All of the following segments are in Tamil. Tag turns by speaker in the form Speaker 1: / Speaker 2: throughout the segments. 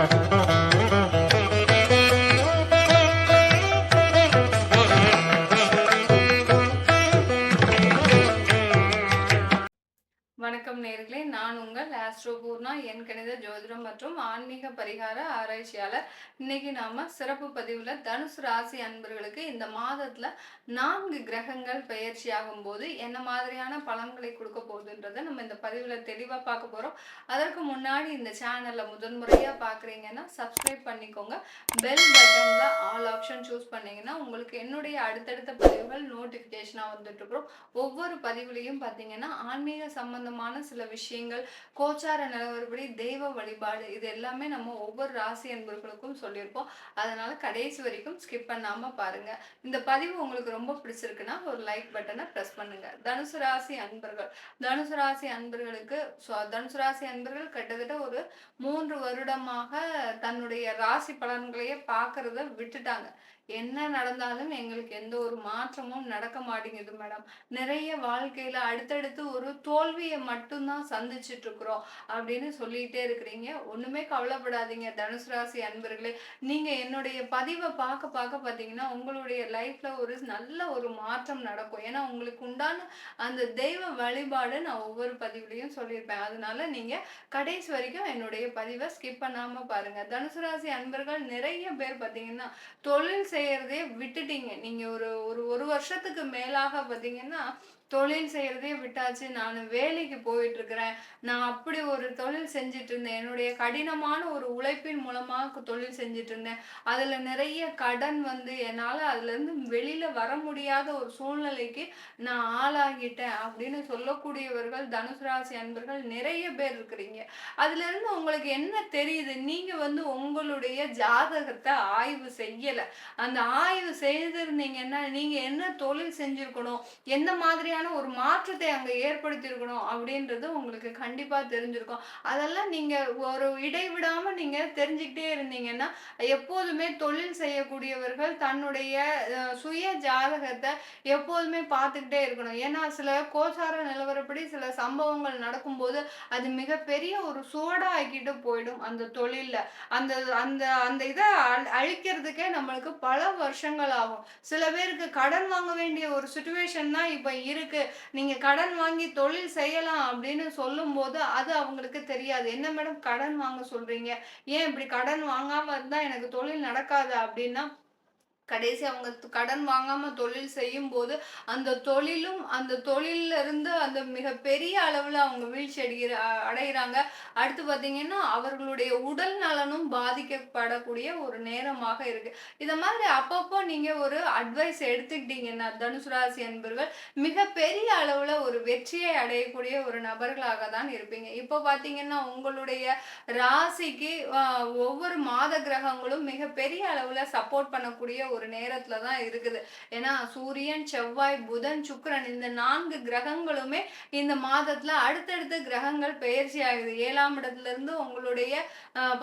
Speaker 1: Yeah. ஆஸ்ட்ரோபூர்ணா என் கணித ஜோதிடம் மற்றும் ஆன்மீக பரிகார ஆராய்ச்சியாளர். இன்னைக்கு நாம சிறப்பு பதிவுல தனுசு ராசி அன்பர்களுக்கு இந்த மாதத்துல நான்கு கிரகங்கள் பயிற்சி ஆகும் போது என்ன மாதிரியான பலன்களை கொடுக்க போகுதுன்றதை நம்ம இந்த பதிவுல தெளிவா பார்க்க போறோம். அதற்கு முன்னாடி இந்த சேனல்ல முதன்முறையா பாக்குறீங்கன்னா சப்ஸ்கிரைப் பண்ணிக்கோங்க. பெல் பட்டன்ல ஆல் ஆப்ஷன் சூஸ் பண்ணீங்கன்னா உங்களுக்கு என்னுடைய அடுத்தடுத்த பதிவுகள் நோட்டிபிகேஷனா வந்துட்டு இருக்கிறோம் ஒவ்வொரு பதிவுலையும் பார்த்தீங்கன்னா ஆன்மீக சம்பந்தமான சில விஷயங்கள் கோச்சார நிலவரப்படி தெய்வ வழிபாடு இது எல்லாமே நம்ம ஒவ்வொரு ராசி அன்பர்களுக்கும் சொல்லியிருப்போம். அதனால கடைசி வரைக்கும் ஸ்கிப் பண்ணாமல் பாருங்க. இந்த பதிவு உங்களுக்கு ரொம்ப பிடிச்சிருக்குன்னா ஒரு லைக் பட்டனை ப்ரெஸ் பண்ணுங்க. தனுசு ராசி அன்பர்கள் தனுசு ராசி அன்பர்களுக்கு தனுசு ராசி அன்பர்கள் கிட்டத்தட்ட ஒரு மூன்று வருடமாக தன்னுடைய ராசி பலன்களையே பார்க்கறத விட்டுட்டாங்க. என்ன நடந்தாலும் எங்களுக்கு எந்த ஒரு மாற்றமும் நடக்க மாட்டேங்குது மேடம் நிறைய வாழ்க்கையில அடுத்தடுத்து ஒரு தோல்வியை மட்டும்தான் சந்திச்சுட்டு இருக்கிறோம் அப்படின்னு சொல்லிட்டே இருக்கிறீங்க. ஒண்ணுமே கவலைப்படாதீங்க தனுசு ராசி அன்பர்களே. நீங்க என்னுடைய பதிவை பார்க்க பார்க்க பார்த்தீங்கன்னா உங்களுடைய லைஃப்ல ஒரு நல்ல ஒரு மாற்றம் நடக்கும். ஏன்னா உங்களுக்கு உண்டான அந்த தெய்வ வழிபாடு நான் ஒவ்வொரு பதிவுலையும் சொல்லியிருப்பேன். அதனால நீங்க கடைசி வரைக்கும் என்னுடைய பதிவை ஸ்கிப் பண்ணாம பாருங்க. தனுசு ராசி அன்பர்கள் நிறைய பேர் பார்த்தீங்கன்னா தொழில் செய்யறதே விட்டுட்டீங்க. நீங்க ஒரு ஒரு ஒரு வருஷத்துக்கு மேலாக பார்த்தீங்கன்னா தொழில் செய்யறதே விட்டாச்சு. நான் வேலைக்கு போயிட்டு இருக்கிறேன் நான் அப்படி ஒரு தொழில் செஞ்சுட்டு இருந்தேன் என்னுடைய கடினமான ஒரு உழைப்பின் மூலமாக தொழில் செஞ்சுட்டு இருந்தேன் அதுல நிறைய கடன் வந்து என்னால அதுல இருந்து வெளியில வர முடியாத ஒரு சூழ்நிலைக்கு நான் ஆளாகிட்டேன் அப்படின்னு சொல்லக்கூடியவர்கள் தனுசு ராசி அன்பர்கள் நிறைய பேர் இருக்கிறீங்க. அதுல இருந்து உங்களுக்கு என்ன தெரியுது? நீங்க வந்து உங்களுடைய ஜாதகத்தை ஆய்வு செய்யல. அந்த ஆய்வு செய்திருந்தீங்கன்னா நீங்க என்ன தொழில் செஞ்சிருக்கணும்? எந்த மாதிரியான ஒரு மாற்றத்தை அங்கே ஏற்படுத்தியிருக்கணும் அப்படின்றது உங்களுக்கு கண்டிப்பாக தெரிஞ்சிருக்கும். அதெல்லாம் நீங்கள் ஒரு இடைவிடாமல் நீங்கள் தெரிஞ்சுக்கிட்டே இருந்தீங்கன்னா எப்போதுமே தொழில் செய்யக்கூடியவர்கள் தன்னுடைய சுய ஜாதகத்தை எப்போதுமே பார்த்துக்கிட்டே இருக்கணும். ஏன்னா சில கோசார நிலவரப்படி சில சம்பவங்கள் நடக்கும்போது அது மிகப்பெரிய ஒரு சோடா ஆக்கிட்டு போயிடும் அந்த தொழிலில். அந்த அந்த அந்த இதை அழிக்கிறதுக்கே நம்மளுக்கு பல வருஷங்கள் ஆகும். சில பேருக்கு கடன் வாங்க வேண்டிய ஒரு சுச்சுவேஷன் தான் இப்போ இருக்கு. நீங்க கடன் வாங்கி தொழில் செய்யலாம் அப்படின்னு சொல்லும்போது அது அவங்களுக்கு தெரியாது. என்ன மேடம் கடன் வாங்க சொல்றீங்க? ஏன் இப்படி கடன் வாங்காம இருந்தா எனக்கு தொழில் நடக்காது அப்படின்னா கடைசி அவங்க கடன் வாங்காம தொழில் செய்யும் போது அந்த தொழிலும் அந்த தொழில்ல இருந்து அந்த மிகப்பெரிய அளவுல அவங்க வீழ்ச்சி அடைகிற அடைகிறாங்க. அடுத்து பாத்தீங்கன்னா அவர்களுடைய உடல் நலனும் பாதிக்கப்படக்கூடிய ஒரு நேரமாக இருக்கு. இதை மாதிரி அப்பப்போ நீங்க ஒரு அட்வைஸ் எடுத்துக்கிட்டீங்கன்னா தனுசு ராசி அன்பர்கள் மிகப்பெரிய அளவுல ஒரு வெற்றியை அடையக்கூடிய ஒரு நபர்களாக தான் இருப்பீங்க. இப்போ பாத்தீங்கன்னா உங்களுடைய ராசிக்கு ஒவ்வொரு மாத கிரகங்களும் மிகப்பெரிய அளவுல சப்போர்ட் பண்ணக்கூடிய ஒரு நேரத்துல தான் இருக்குது. ஏன்னா சூரியன் செவ்வாய் புதன் சுக்கரன் இந்த நான்கு கிரகங்களுமே இந்த மாதத்துல அடுத்தடுத்த கிரகங்கள் பெயர்ச்சி ஆகுது. ஏழாம் இடத்துல இருந்து உங்களுடைய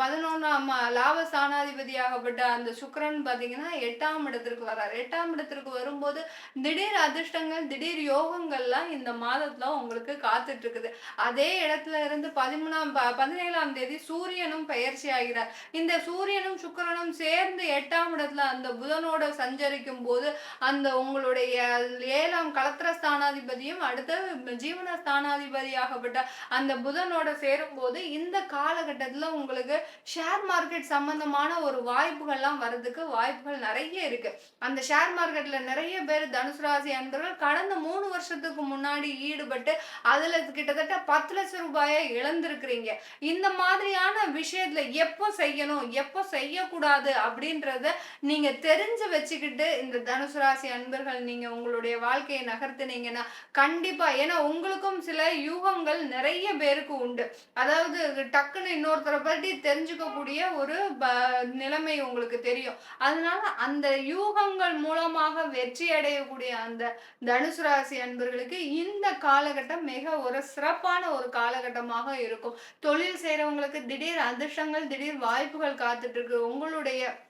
Speaker 1: பதினொன்றாம் லாப ஸ்தானாதிபதியாகப்பட்ட அந்த சுக்கிரன் பாத்தீங்கன்னா எட்டாம் இடத்திற்கு வர்றார். எட்டாம் இடத்திற்கு வரும்போது திடீர் அதிர்ஷ்டங்கள் திடீர் யோகங்கள்லாம் இந்த மாதத்துல உங்களுக்கு காத்துட்டு இருக்குது அதே இடத்துல இருந்து பதிமூணாம் பதினேழாம் தேதி சூரியனும் பெயர்ச்சி ஆகிறார். இந்த சூரியனும் சுக்கரனும் சேர்ந்து எட்டாம் இடத்துல அந்த புதனோட சஞ்சரிக்கும் போது அந்த உங்களுடைய ஏழாம் கலத்திர ஸ்தானாதிபதியும் அடுத்து ஜீவன ஸ்தானாதிபதியாகப்பட்ட அந்த புதனோட சேரும்போது இந்த காலகட்டத்தில் உங்களுக்கு ஷேர் மார்க்கெட் சம்பந்தமான ஒரு வாய்ப்புகள்லாம் வர்றதுக்கு வாய்ப்புகள் நிறைய இருக்கு. அந்த ஷேர் மார்க்கெட்ல நிறைய பேர் தனுசு ராசி அன்பர்கள் கடந்த மூணு வருஷத்துக்கு முன்னாடி ஈடுபட்டு அதுல கிட்டத்தட்ட பத்து லட்சம் ரூபாயை இழந்திருக்கிறீங்க. இந்த மாதிரியான விஷயத்துல எப்போ செய்யணும் எப்போ செய்யக்கூடாது அப்படின்றத நீங்க தெரிஞ்சு தெரிஞ்சு வச்சுக்கிட்டு இந்த தனுசு ராசி அன்பர்கள் நீங்க உங்களுடைய வாழ்க்கையை நகர்த்தினீங்கன்னா கண்டிப்பா. ஏன்னா உங்களுக்கும் சில யூகங்கள் நிறைய பேருக்கு உண்டு. அதாவது டக்குன்னு இன்னொருத்தரை பற்றி தெரிஞ்சுக்கக்கூடிய ஒரு ப- நிலைமை உங்களுக்கு தெரியும். அதனால அந்த யூகங்கள் மூலமாக வெற்றி அடையக்கூடிய அந்த தனுசு ராசி அன்பர்களுக்கு இந்த காலகட்டம் மிக ஒரு சிறப்பான ஒரு காலகட்டமாக இருக்கும். தொழில் செய்கிறவங்களுக்கு திடீர் அதிர்ஷ்டங்கள் திடீர் வாய்ப்புகள் காத்துட்டு இருக்கு. உங்களுடைய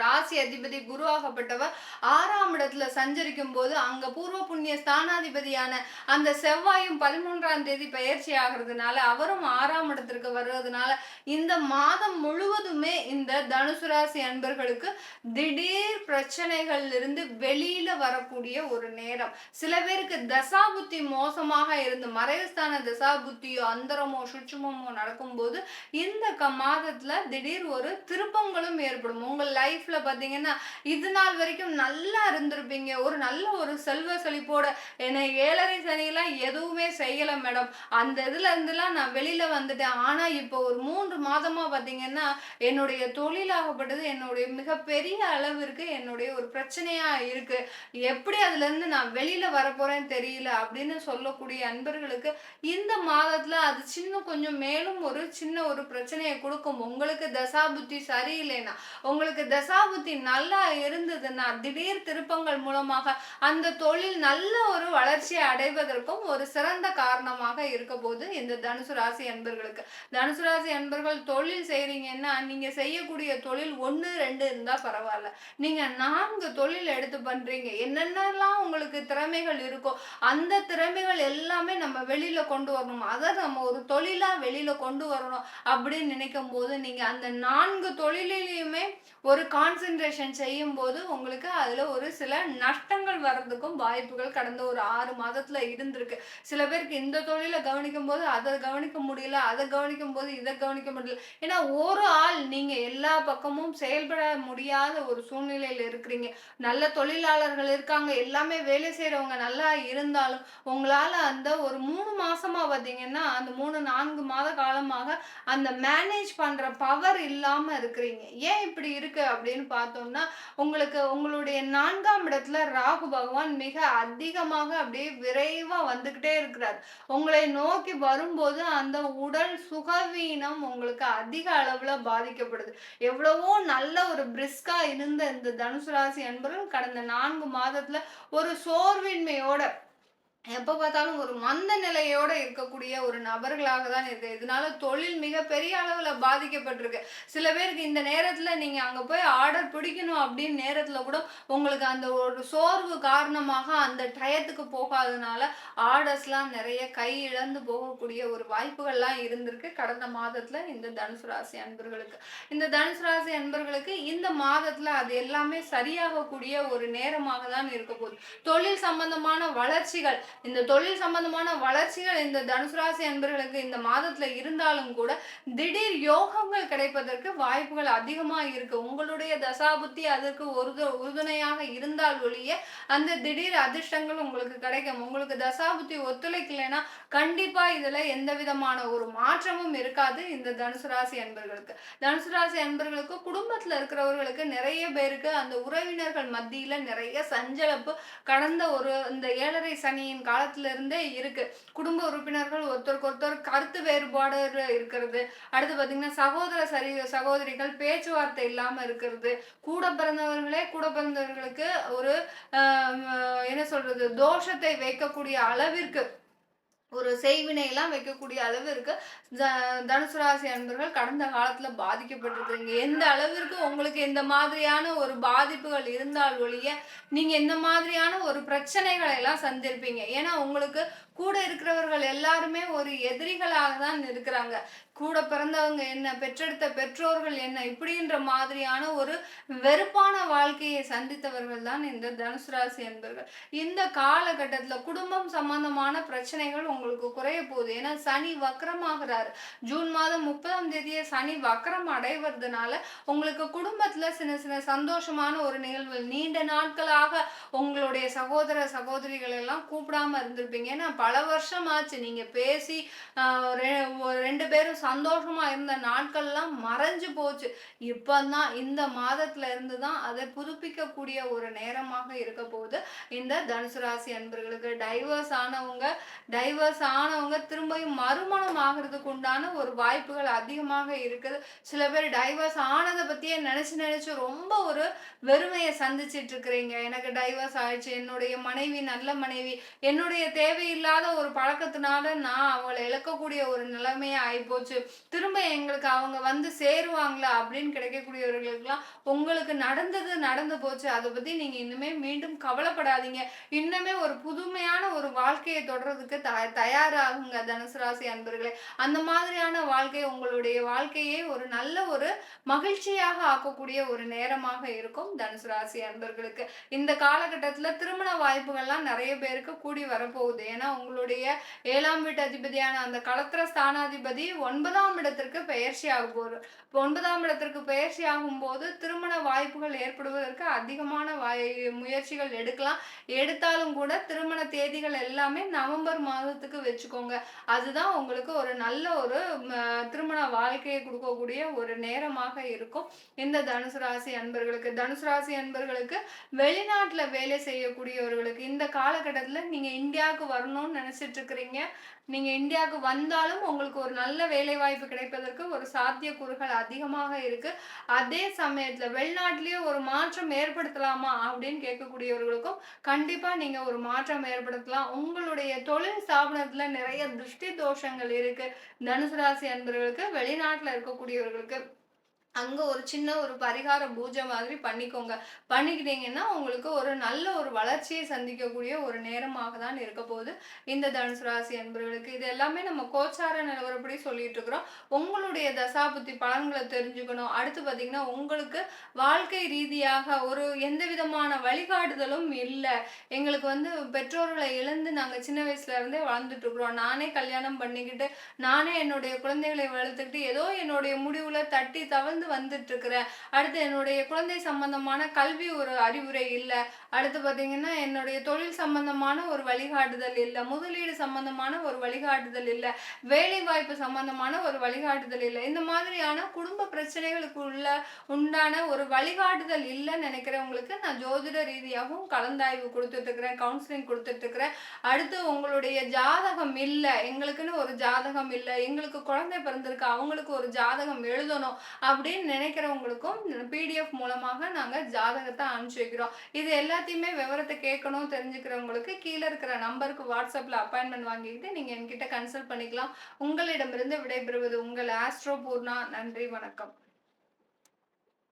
Speaker 1: ராசி அதிபதி குருவாகப்பட்டவர் ஆறாம் இடத்துல சஞ்சரிக்கும் போது அங்க பூர்வ புண்ணிய ஸ்தானாதிபதியான அந்த செவ்வாயும் பதிமூன்றாம் தேதி பயிற்சி ஆகிறதுனால அவரும் ஆறாம் இடத்திற்கு வர்றதுனால இந்த மாதம் முழுவதுமே இந்த தனுசு ராசி அன்பர்களுக்கு திடீர் பிரச்சனைகள்ல இருந்து வெளியில வரக்கூடிய ஒரு நேரம். சில பேருக்கு தசாபுத்தி மோசமாக இருந்து மறைவுஸ்தான தசாபுத்தியோ அந்தரமோ சுட்சுமமோ நடக்கும்போது இந்த க மாதத்துல திடீர் ஒரு திருப்பங்களும் ஏற்படும். உங்கள் லைஃப்ல பார்த்தீங்கன்னா இது நாள் வரைக்கும் நல்லா இருந்திருப்பீங்க. ஒரு நல்ல ஒரு செல்வ செழிப்போட என்னை ஏழரை சனியெல்லாம் எதுவுமே செய்யலை மேடம் அந்த இதுல இருந்துலாம் நான் வெளியில வந்துட்டேன். ஆனா இப்போ ஒரு மூன்று மாதமா பார்த்தீங்கன்னா என்னுடைய தொழிலாகப்பட்டது என்னுடைய மிகப்பெரிய அளவிற்கு என்னுடைய ஒரு பிரச்சனையா இருக்கு. எப்படி அதுல இருந்து நான் வெளியில் வரப்போறேன்னு தெரியல அப்படின்னு சொல்லக்கூடிய அன்பர்களுக்கு இந்த மாதத்துல அது சின்ன கொஞ்சம் மேலும் ஒரு சின்ன ஒரு பிரச்சனையை கொடுக்கும். உங்களுக்கு தசாபுத்தி சரியில்லைன்னா உங்களுக்கு தசாபுத்தி நல்லா இருந்ததுன்னா திடீர் திருப்பங்கள் மூலமாக அந்த தொழில் நல்ல ஒரு வளர்ச்சியை அடைவதற்கும் ஒரு சிறந்த காரணமாக இருக்க போது இந்த தனுசு ராசி அன்பர்களுக்கு. தனுசு ராசி அன்பர்கள் தொழில் செய்றீங்கன்னா நீங்க செய்யக்கூடிய தொழில் ஒன்று ரெண்டு இருந்தா பரவாயில்ல. நீங்க நான்கு தொழில் எடுத்து பண்றீங்க. என்னென்னலாம் உங்களுக்கு திறமைகள் இருக்கோ அந்த திறமைகள் எல்லாமே நம்ம வெளியில கொண்டு வரணும். அதை நம்ம ஒரு தொழிலா வெளியில கொண்டு வரணும் அப்படின்னு நினைக்கும் போது நீங்க அந்த நான்கு தொழிலையுமே ஒரு கான்சென்ட்ரேஷன் செய்யும் போது உங்களுக்கு அதில் ஒரு சில நஷ்டங்கள் வர்றதுக்கும் வாய்ப்புகள் கடந்த ஒரு ஆறு மாதத்தில் இருந்திருக்கு. சில பேருக்கு இந்த தொழிலை கவனிக்கும் போது அதை கவனிக்க முடியல அதை கவனிக்கும் போது இதை கவனிக்க முடியல. ஏன்னா ஒரு ஆள் நீங்கள் எல்லா பக்கமும் செயல்பட முடியாத ஒரு சூழ்நிலையில் இருக்கிறீங்க. நல்ல தொழிலாளர்கள் இருக்காங்க எல்லாமே வேலை செய்கிறவங்க நல்லா இருந்தாலும் உங்களால் அந்த ஒரு மூணு மாசமா பார்த்தீங்கன்னா அந்த மூணு நான்கு மாத காலமாக அந்த மேனேஜ் பண்ணுற பவர் இல்லாமல் இருக்கிறீங்க. ஏன் இப்படி இருக்கு? இருக்கு அப்படின்னு பார்த்தோம்னா உங்களுக்கு உங்களுடைய நான்காம் இடத்துல ராகு பகவான் மிக அதிகமாக அப்படியே விரைவா வந்துகிட்டே இருக்கிறார். உங்களை நோக்கி வரும்போது அந்த உடல் சுகவீனம் உங்களுக்கு அதிக அளவுல பாதிக்கப்படுது. எவ்வளவோ நல்ல ஒரு பிரிஸ்கா இருந்த இந்த தனுசு ராசி என்பவர்கள் கடந்த நான்கு மாதத்துல ஒரு சோர்வின்மையோட எப்போ பார்த்தாலும் ஒரு மந்த நிலையோடு இருக்கக்கூடிய ஒரு நபர்களாக தான் இருக்குது இதனால தொழில் மிகப்பெரிய அளவில் பாதிக்கப்பட்டிருக்கு. சில பேருக்கு இந்த நேரத்தில் நீங்கள் அங்கே போய் ஆர்டர் பிடிக்கணும் அப்படின்னு நேரத்தில் கூட உங்களுக்கு அந்த ஒரு சோர்வு காரணமாக அந்த டயத்துக்கு போகாதனால ஆர்டர்ஸ்லாம் நிறைய கை இழந்து போகக்கூடிய ஒரு வாய்ப்புகள்லாம் இருந்திருக்கு கடந்த மாதத்தில் இந்த தனுசு ராசி அன்பர்களுக்கு. இந்த தனுசு ராசி அன்பர்களுக்கு இந்த மாதத்தில் அது எல்லாமே சரியாகக்கூடிய ஒரு நேரமாக தான் இருக்க போகுது. தொழில் சம்பந்தமான வளர்ச்சிகள் இந்த தொழில் சம்பந்தமான வளர்ச்சிகள் இந்த தனுசு ராசி அன்பர்களுக்கு இந்த மாதத்துல இருந்தாலும் கூட திடீர் யோகங்கள் கிடைப்பதற்கு வாய்ப்புகள் அதிகமா இருக்கு. உங்களுடைய தசாபுத்தி அதற்கு உறுது உறுதுணையாக இருந்தால் ஒழிய அந்த திடீர் அதிர்ஷ்டங்கள் உங்களுக்கு கிடைக்கும். உங்களுக்கு தசாபுத்தி ஒத்துழைக்கலைன்னா கண்டிப்பா இதுல எந்த விதமான ஒரு மாற்றமும் இருக்காது இந்த தனுசு ராசி அன்பர்களுக்கு. தனுசு ராசி அன்பர்களுக்கு குடும்பத்துல இருக்கிறவர்களுக்கு நிறைய பேருக்கு அந்த உறவினர்கள் மத்தியில நிறைய சஞ்சலப்பு கடந்த ஒரு இந்த ஏழரை சனியின் காலத்துல இருந்தே இருக்கு. குடும்ப உறுப்பினர்கள் ஒருத்தருக்கு ஒருத்தர் கருத்து வேறுபாடு இருக்கிறது. அடுத்து பாத்தீங்கன்னா சகோதர சரி சகோதரிகள் பேச்சுவார்த்தை இல்லாம இருக்கிறது. கூட பிறந்தவர்களே கூட பிறந்தவர்களுக்கு ஒரு ஆஹ் என்ன சொல்றது தோஷத்தை வைக்கக்கூடிய அளவிற்கு ஒரு செய்வினை எல்லாம் வைக்கக்கூடிய அளவிற்கு த- தனுசு ராசி அன்பர்கள் கடந்த காலத்துல பாதிக்கப்பட்டிருக்கீங்க எந்த அளவிற்கு உங்களுக்கு இந்த மாதிரியான ஒரு பாதிப்புகள் இருந்தால் ஒழிய நீங்க இந்த மாதிரியான ஒரு பிரச்சனைகளை எல்லாம் சந்திருப்பீங்க. ஏன்னா உங்களுக்கு கூட இருக்கிறவர்கள் எல்லாருமே ஒரு எதிரிகளாக தான் இருக்கிறாங்க. கூட பிறந்தவங்க என்ன பெற்றெடுத்த பெற்றோர்கள் என்ன இப்படின்ற மாதிரியான ஒரு வெறுப்பான வாழ்க்கையை சந்தித்தவர்கள் தான் இந்த தனுசு ராசி என்பவர்கள் இந்த காலகட்டத்தில் குடும்பம் சம்பந்தமான பிரச்சனைகள் உங்களுக்கு குறைய போகுது. ஏன்னா சனி வக்கரமாகிறாரு ஜூன் மாதம் முப்பதாம் தேதியை சனி வக்கரம் அடைவதுனால உங்களுக்கு குடும்பத்தில் சின்ன சின்ன சந்தோஷமான ஒரு நிகழ்வு நீண்ட நாட்களாக உங்களுடைய சகோதர சகோதரிகள் எல்லாம் கூப்பிடாம இருந்திருப்பீங்க. ஏன்னா பல வருஷம் ஆச்சு நீங்க பேசி ஒரு ரெண்டு பேரும் சந்தோஷமா இருந்த நாட்கள்லாம் மறைஞ்சு போச்சு. இப்பதான் இந்த மாதத்துல இருந்து தான் அதை புதுப்பிக்கக்கூடிய ஒரு நேரமாக இருக்க போகுது. இந்த தனுசு ராசி அன்பர்களுக்கு டைவர்ஸ் ஆனவங்க டைவர்ஸ் ஆனவங்க திரும்பியும் மறுமணம் ஆகிறதுக்கு உண்டான ஒரு வாய்ப்புகள் அதிகமாக இருக்குது. சில பேர் டைவர்ஸ் ஆனதை பத்தியே நினைச்சு நினைச்சு ரொம்ப ஒரு வெறுமையை சந்திச்சிட்டு இருக்கிறீங்க. எனக்கு டைவர்ஸ் ஆயிடுச்சு. என்னுடைய மனைவி நல்ல மனைவி என்னுடைய தேவையில்லாத இல்லாத ஒரு பழக்கத்தினால நான் அவங்களை இழக்கக்கூடிய ஒரு நிலைமையே ஆயிப்போச்சு. திரும்ப எங்களுக்கு அவங்க வந்து சேருவாங்களா அப்படின்னு கிடைக்கக்கூடியவர்களுக்கெல்லாம் உங்களுக்கு நடந்தது நடந்து போச்சு. அதை பற்றி நீங்கள் இன்னுமே மீண்டும் கவலைப்படாதீங்க. இன்னுமே ஒரு புதுமையான ஒரு வாழ்க்கையை தொடர்றதுக்கு த தயாராகுங்க தனுசு ராசி அன்பர்களே. அந்த மாதிரியான வாழ்க்கை உங்களுடைய வாழ்க்கையே ஒரு நல்ல ஒரு மகிழ்ச்சியாக ஆக்கக்கூடிய ஒரு நேரமாக இருக்கும் தனுசு ராசி அன்பர்களுக்கு. இந்த காலகட்டத்தில் திருமண வாய்ப்புகள்லாம் நிறைய பேருக்கு கூடி வரப்போகுது. ஏன்னா உங்களுடைய ஏழாம் வீட்டு அதிபதியான அந்த களத்திர ஸ்தானாதிபதி ஒன்பதாம் இடத்திற்கு பயிற்சி ஆக இப்போ ஒன்பதாம் இடத்திற்கு பயிற்சி ஆகும்போது திருமண வாய்ப்புகள் ஏற்படுவதற்கு அதிகமான வாய் முயற்சிகள் எடுக்கலாம். எடுத்தாலும் கூட திருமண தேதிகள் எல்லாமே நவம்பர் மாதத்துக்கு வச்சுக்கோங்க. அதுதான் உங்களுக்கு ஒரு நல்ல ஒரு திருமண வாழ்க்கையை கொடுக்கக்கூடிய ஒரு நேரமாக இருக்கும். இந்த தனுசு ராசி அன்பர்களுக்கு தனுசு ராசி அன்பர்களுக்கு வெளிநாட்டில் வேலை செய்யக்கூடியவர்களுக்கு இந்த காலகட்டத்தில் நீங்கள் இந்தியாவுக்கு வரணும்னு நினச்சிட்டு இருக்கிறீங்க நீங்கள் இந்தியாவுக்கு வந்தாலும் உங்களுக்கு ஒரு நல்ல வேலைவாய்ப்பு கிடைப்பதற்கு ஒரு சாத்தியக்கூறுகள் அதிகமாக இருக்கு. அதே சமயத்தில் வெளிநாட்டிலேயே ஒரு மாற்றம் ஏற்படுத்தலாமா அப்படின்னு கேட்கக்கூடியவர்களுக்கும் கண்டிப்பாக நீங்கள் ஒரு மாற்றம் ஏற்படுத்தலாம். உங்களுடைய தொழில் ஸ்தாபனத்தில் நிறைய திருஷ்டி தோஷங்கள் இருக்குது தனுசு ராசி அன்பர்களுக்கு வெளிநாட்டில் இருக்கக்கூடியவர்களுக்கு. அங்கே ஒரு சின்ன ஒரு பரிகார பூஜை மாதிரி பண்ணிக்கோங்க. பண்ணிக்கிட்டீங்கன்னா உங்களுக்கு ஒரு நல்ல ஒரு வளர்ச்சியை சந்திக்கக்கூடிய ஒரு நேரமாக தான் இருக்க போகுது. இந்த தனுசு ராசி அன்பர்களுக்கு இது எல்லாமே நம்ம கோச்சார நிலவரப்படி சொல்லிட்டு இருக்கிறோம். உங்களுடைய தசாபுத்தி பலன்களை தெரிஞ்சுக்கணும். அடுத்து பார்த்தீங்கன்னா உங்களுக்கு வாழ்க்கை ரீதியாக ஒரு எந்த விதமான வழிகாட்டுதலும் இல்லை. எங்களுக்கு வந்து பெற்றோர்களை இழந்து நாங்கள் சின்ன வயசுல இருந்தே வளர்ந்துட்டு இருக்கிறோம். நானே கல்யாணம் பண்ணிக்கிட்டு நானே என்னுடைய குழந்தைகளை வளர்த்துக்கிட்டு ஏதோ என்னுடைய முடிவுல தட்டி தவழ்ந்து வந்துட்டு இருக்கிறேன் அடுத்து என்னுடைய குழந்தை சம்பந்தமான கல்வி ஒரு அறிவுரை இல்லை. அடுத்து பார்த்தீங்கன்னா என்னுடைய தொழில் சம்பந்தமான ஒரு வழிகாட்டுதல் இல்லை. முதலீடு சம்பந்தமான ஒரு வழிகாட்டுதல் இல்லை. வேலை வாய்ப்பு சம்பந்தமான ஒரு வழிகாட்டுதல் இல்லை. இந்த மாதிரியான குடும்ப பிரச்சனைகளுக்கு உள்ள உண்டான ஒரு வழிகாட்டுதல் இல்லைன்னு நினைக்கிறவங்களுக்கு நான் ஜோதிட ரீதியாகவும் கலந்தாய்வு கொடுத்துட்டு இருக்கிறேன் கவுன்சிலிங் கொடுத்துட்டு இருக்கிறேன் அடுத்து உங்களுடைய ஜாதகம் இல்லை. எங்களுக்குன்னு ஒரு ஜாதகம் இல்லை. எங்களுக்கு குழந்தை பிறந்திருக்கு. அவங்களுக்கு ஒரு ஜாதகம் எழுதணும். அப்படி அப்படின்னு நினைக்கிறவங்களுக்கும் பிடிஎஃப் மூலமாக நாங்கள் ஜாதகத்தை அனுப்பிச்சு வைக்கிறோம். இது எல்லாத்தையுமே விவரத்தை கேட்கணும் தெரிஞ்சுக்கிறவங்களுக்கு கீழே இருக்கிற நம்பருக்கு வாட்ஸ்அப்பில் அப்பாயின்மெண்ட் வாங்கிக்கிட்டு நீங்கள் என்கிட்ட கன்சல்ட் பண்ணிக்கலாம். உங்களிடமிருந்து விடைபெறுவது உங்கள் ஆஸ்ட்ரோ பூர்ணா நன்றி வணக்கம்.